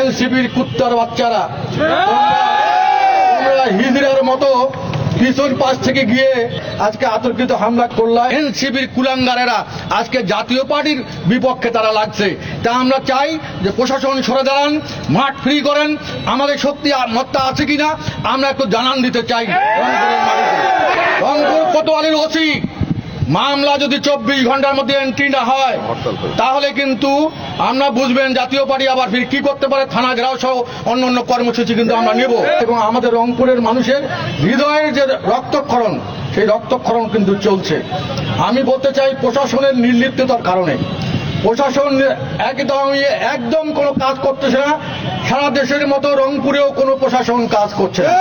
এনসিপির কুত্তার বাচ্চারা। তোমরা হিজড়ার মতো পিছন পাশ থেকে গিয়ে আজকে আতর্কিত হামলা করলা। এনসিপির কুলাঙ্গারেরা আজকে জাতীয় পার্টির বিপক্ষে তারা লাগছে। তা আমরা চাই যে প্রশাসন সরে দাঁড়ান, মাঠ ফ্রি করেন, আমাদের শক্তি মত্তা আছে কিনা, আমরা একটু জানান দিতে চাই। রংপুর কোতোয়ালির ওসি মামলা যদি চব্বিশ ঘণ্টার মধ্যে এন্ট্রি না হয় তাহলে কিন্তু আমরা বুঝবেন জাতীয় পার্টি আবার ফির কি করতে পারে থানা ঘেরাও সহ অন্য অন্য কর্মসূচি কিন্তু আমরা নেব। এবং আমাদের রংপুরের মানুষের হৃদয়ের যে রক্তক্ষরণ সেই রক্তক্ষরণ কিন্তু চলছে। আমি বলতে চাই প্রশাসনের নির্লিপ্ততার কারণে। প্রশাসন একদম একদম কোনো কাজ করতেছে না। সারা দেশের মতো রংপুরেও কোনো প্রশাসন কাজ করছে না।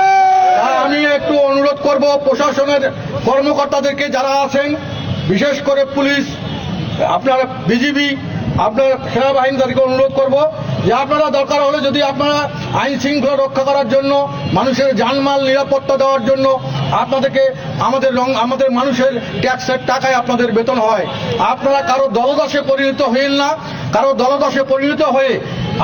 আমি একটু অনুরোধ করব প্রশাসনের কর্মকর্তাদেরকে যারা আছেন বিশেষ করে পুলিশ, আপনার বিজিবি আপনার সেনাবাহিনী তাদেরকে অনুরোধ করব যে আপনারা দরকার হলে যদি আপনারা আইন শৃঙ্খলা রক্ষা করার জন্য, মানুষের জানমাল নিরাপত্তা দেওয়ার জন্য আপনাদেরকে আমাদের আমাদের মানুষের ট্যাক্সের টাকায় আপনাদের বেতন হয়। আপনারা কারও দলদাসে পরিণত হইন না, কারও দলদাসে পরিণত হয়ে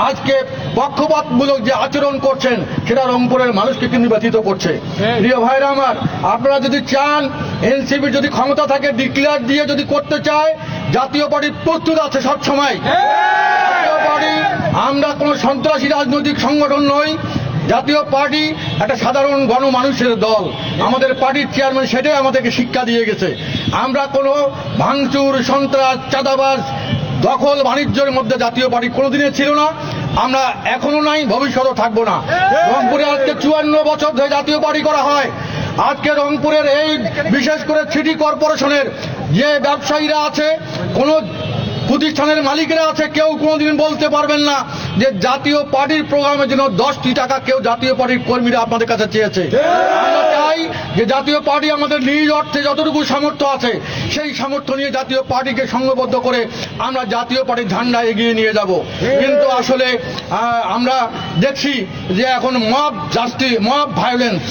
আজকে পক্ষপাতমূলক যে আচরণ করছেন সেটা রংপুরের মানুষকে কিন্তু ব্যথিত করছে? প্রিয় ভাইরা আমার আপনারা যদি চান এনসিপির যদি ক্ষমতা থাকে ডিক্লেয়ার দিয়ে যদি করতে চায় জাতীয় পার্টি প্রস্তুত আছে সবসময়। জাতীয় পার্টি আমরা কোনো সন্ত্রাসী রাজনৈতিক সংগঠন নই। জাতীয় পার্টি একটা সাধারণ গণমানুষের দল। আমাদের পার্টির চেয়ারম্যান সেটাই আমাদেরকে শিক্ষা দিয়ে গেছে। আমরা কোনো ভাঙচুর সন্ত্রাস চাঁদাবাজ দখল বাণিজ্যের মধ্যে জাতীয় পার্টি কোনোদিনে ছিল না। আমরা এখনও নাই, ভবিষ্যতেও থাকব না। রংপুরে আজকে চুয়ান্ন বছর ধরে জাতীয় পার্টি করা হয়। আজকে রংপুরের এই বিশেষ করে সিটি কর্পোরেশনের যে ব্যবসায়ীরা আছে, কোনো প্রতিষ্ঠানের মালিকেরা আছে, কেউ কোনোদিন বলতে পারবেন না যে জাতীয় পার্টির প্রোগ্রামের জন্য দশটি টাকা কেউ জাতীয় পার্টির কর্মীরা আপনাদের কাছে চেয়েছে। যে জাতীয় পার্টি আমাদের নিজ অর্থে যতটুকু সামর্থ্য আছে, সেই সামর্থ্য নিয়ে জাতীয় পার্টিকে সংঘবদ্ধ করে আমরা জাতীয় পার্টির ঝান্ডা এগিয়ে নিয়ে যাব। কিন্তু আসলে আমরা দেখছি যে এখন মব জাস্টি মব ভায়োলেন্স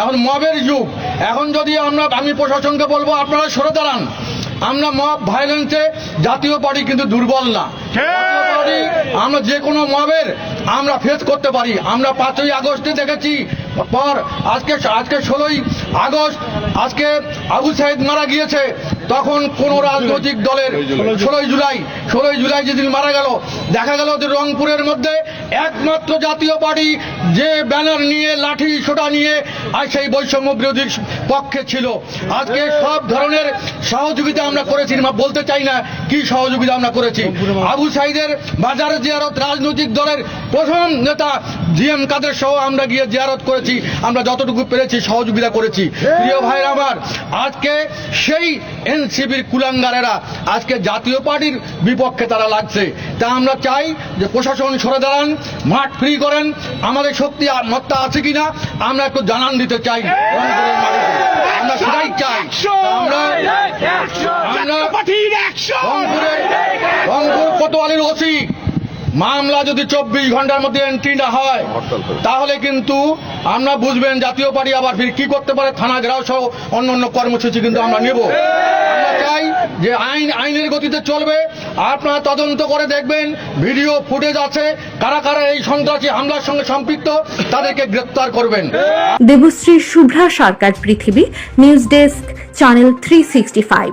এখন মবের যুগ। এখন যদি আমরা আমি প্রশাসনকে বলব, আপনারা সরে দাঁড়ান। আমরা মব ভায়োলেন্সে জাতীয় পার্টি কিন্তু দুর্বল না। আমরা যে কোনো মবের আমরা ফেস করতে পারি। আমরা পাঁচই আগস্টে দেখেছি। পর আজকে আজকে ষোলোই আগস্ট আজকে আবু সাহেদ মারা গিয়েছে। তখন কোন রাজনৈতিক দলের ষোলোই জুলাই। ষোলোই জুলাই যেদিন মারা গেল দেখা গেল যে রংপুরের মধ্যে একমাত্র জাতীয় পার্টি যে ব্যানার নিয়ে লাঠি সোটা নিয়ে আর সেই বৈষম্য বিরোধীর পক্ষে ছিল। আজকে সব ধরনের সহযোগিতা আমরা করেছি বলতে চাই না কি সহযোগিতা আমরা করেছি। আবু সাইদের বাজার জিয়ারত রাজনৈতিক দলের প্রথম নেতা জিএম কাদের সহ আমরা গিয়ে জিয়ারত করেছি। আমরা যতটুকু পেরেছি সহযোগিতা করেছি। প্রিয় ভাইরা আমার আজকে সেই এনসিপির কুলাঙ্গারেরা আজকে জাতীয় পার্টির বিপক্ষে তারা লাগছে। তা আমরা চাই যে প্রশাসন সরে দাঁড়ান মাঠ ফ্রি করেন আমাদের শক্তি আর মত্তা আছে কিনা আমরা একটু জানান দিতে চাই। আমরা সেটাই চাই। আমরা আমরা রংপুরে রংপুর কোতোয়ালির ওসি মামলা যদি চব্বিশ ঘণ্টার মধ্যে এন্ট্রি না হয় তাহলে কিন্তু আমরা বুঝবেন জাতীয় পার্টি আবার ফির কি করতে পারে থানা ঘেরাও সহ অন্য অন্য কর্মসূচি কিন্তু আমরা নেব। আমরা চাই যে আইন আইনের গতিতে চলবে। আপনারা তদন্ত করে দেখবেন ভিডিও ফুটেজ আছে কারা কারা এই সন্ত্রাসী হামলার সঙ্গে সম্পৃক্ত তাদেরকে গ্রেপ্তার করবেন। Debashree Shubhra Sarkar Prithibi news desk channel three sixty five